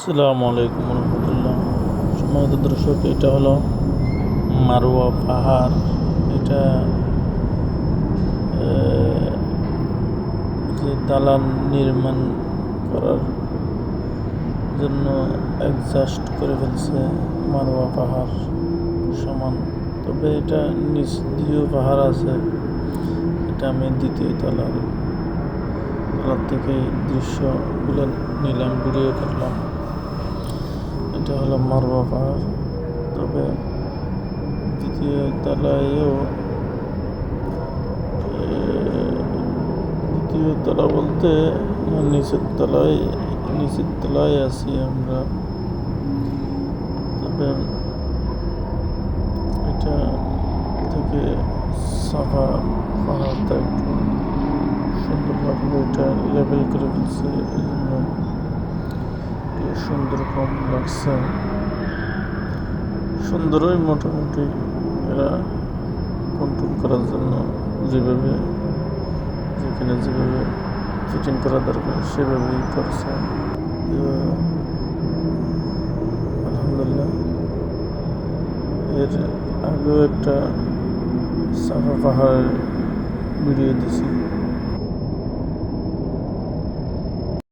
আসসালামু আলাইকুম রহমতুল্লাহ। সম্মানিত দর্শক, এটা হলো মারোয়া পাহাড়। এটা যে দালান নির্মাণ করার জন্য অ্যাডজাস্ট করে ফেলছে মারোয়া পাহাড় সমান। তবে এটা নিচ দিয়েও পাহাড় আছে। এটা আমি দ্বিতীয় তলার তলার থেকে দৃশ্যগুলো নিলাম, ভিডিও করলাম। এটা হলো মারবা পাহাড়। তবে দ্বিতীয় তলায়ও দ্বিতীয় তলা বলতে নিচের তলায় নিচের তলায় আছি আমরা। তবে এটা থেকে সাফা পাহাড়টা সুন্দরভাবে এটা লেবেল করে ফেলছে। সুন্দর কম লাগছে। সুন্দরই মোটামুটি এরা কন্ট্রোল করার জন্য যেভাবে, যেখানে যেভাবে ফিটিং করা দরকার সেভাবেই করছে। আলহামদুলিল্লাহ। এর আগেও একটা সাফা পাহাড় ভিডিও দিছি।